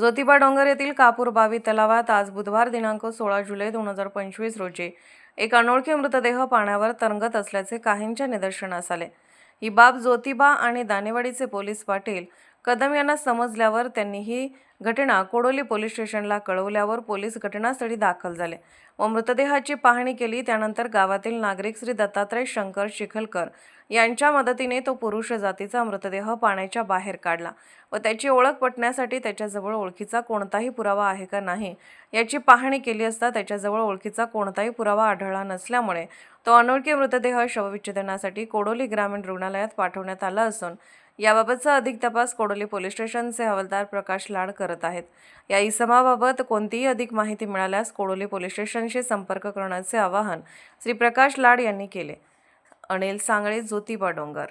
ज्योतिबा डोंगर येथील कापूर बावी तलावात आज बुधवार दिनांक सोळा जुलै दोन हजार पंचवीस रोजी एक अनोळखी मृतदेह पाण्यावर तरंगत असल्याचे काहींच्या निदर्शनास आले. ही बाब ज्योतिबा आणि दानेवाडीचे पोलीस पाटील कदम यांना समजल्यावर त्यांनी ही घटना कोडोली पोलीस स्टेशनला कळवल्यावर पोलीस घटनास्थळी दाखल झाले. व मृतदेहाची पाहणी केली त्यानंतर गावातील नागरिक श्री दत्तात्रय शंकर चिखलकर यांच्या मदतीने तो पुरुष जातीचा मृतदेह पाण्याच्या बाहेर काढला. व त्याची ओळख पटण्यासाठी त्याच्याजवळ ओळखीचा कोणताही पुरावा आहे का नाही याची पाहणी केली असता त्याच्याजवळ ओळखीचा कोणताही पुरावा आढळला नसल्यामुळे तो अनोळखी मृतदेह शवविच्छेदनासाठी कोडोली ग्रामीण रुग्णालयात पाठवण्यात आला असून याबाबतचा अधिक तपास कोडोली पोलीस स्टेशनचे हवालदार प्रकाश लाड करत आहेत. या इसमाबाबत कोणतीही अधिक माहिती मिळाल्यास कोडोली पोलीस स्टेशनशी संपर्क करण्याचे आवाहन श्री प्रकाश लाड यांनी केले. अनिल सांगळे ज्योतिबा डोंगर.